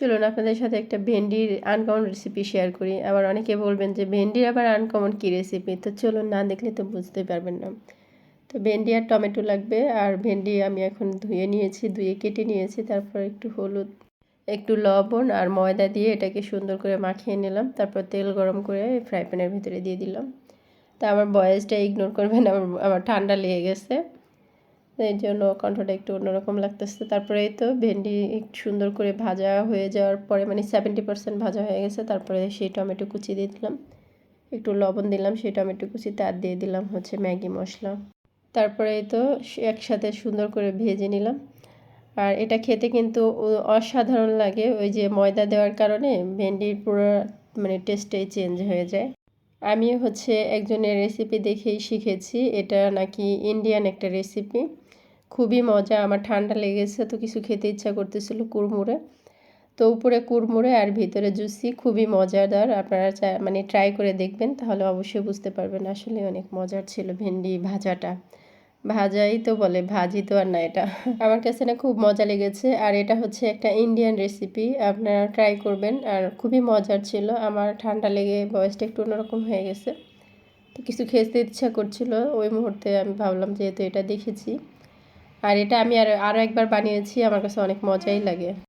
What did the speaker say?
চলুন আপনাদের সাথে একটা ভেন্ডির আনকমন রেসিপি শেয়ার করি। আবার অনেকে বলবেন যে, ভেন্ডির আবার আনকমন কী রেসিপি তো চলুন, না দেখলে তো বুঝতে পারবেন না। তো ভেন্ডি আর টমেটো লাগবে, আর ভেন্ডি আমি এখন ধুয়ে নিয়েছি, ধুয়ে কেটে নিয়েছি, তারপর একটু হলুদ, একটু লবণ আর ময়দা দিয়ে এটাকে সুন্দর করে মাখিয়ে নিলাম। তারপর তেল গরম করে ফ্রাই প্যানের ভিতরে দিয়ে দিলাম। তা আমার বয়েসটা ইগনোর করবেন, আমার আমার ঠান্ডা লেগে গেছে। এই জন্য কণ্ঠটা একটু অন্যরকম লাগতেছে। তারপরে তো ভেন্ডি সুন্দর করে ভাজা হয়ে যাওয়ার পরে মানে সেভেন্টি পার্সেন্ট ভাজা হয়ে গেছে। তারপরে সেই টমেটো কুচি দিয়ে দিলাম। একটু লবণ দিলাম, সেই টমেটো কুচি তার দিয়ে দিলাম হচ্ছে ম্যাগি মশলা। তারপরে তো একসাথে সুন্দর করে ভেজে নিলাম। আর এটা খেতে কিন্তু অসাধারণ লাগে। ওই যে ময়দা দেওয়ার কারণে ভেন্ডির পুরো মানে টেস্টটাই চেঞ্জ হয়ে যায়। আমি হচ্ছে একজনের রেসিপি দেখেই শিখেছি। এটা নাকি ইন্ডিয়ান একটা রেসিপি খুবই মজা, আমার ঠান্ডা লেগেছে তো কিছু খেতে ইচ্ছা করতেছিল কুড়মুড়ে। তো উপরে কুড়মুড়ে আর ভিতরে জুসি, খুবই মজাদার। আপনারা মানে ট্রাই করে দেখবেন, তাহলে অবশ্যই বুঝতে পারবেন। আসলে অনেক মজার ছিল ভেন্ডি ভাজাটা। ভাজাই তো বলে, ভাজি তো আর না এটা। আমার কাছে না খুব মজা লেগেছে, আর এটা হচ্ছে একটা ইন্ডিয়ান রেসিপি আপনারা ট্রাই করবেন, আর খুবই মজার ছিল। আমার ঠান্ডা লেগে বয়সটা একটু অন্যরকম হয়ে গেছে। তো কিছু খেতে ইচ্ছা করছিল, ওই মুহূর্তে আমি ভাবলাম যেহেতু এটা দেখেছি। আর এটা আমি আর আরও একবার বানিয়েছি, আমার কাছে অনেক মজাই লাগে।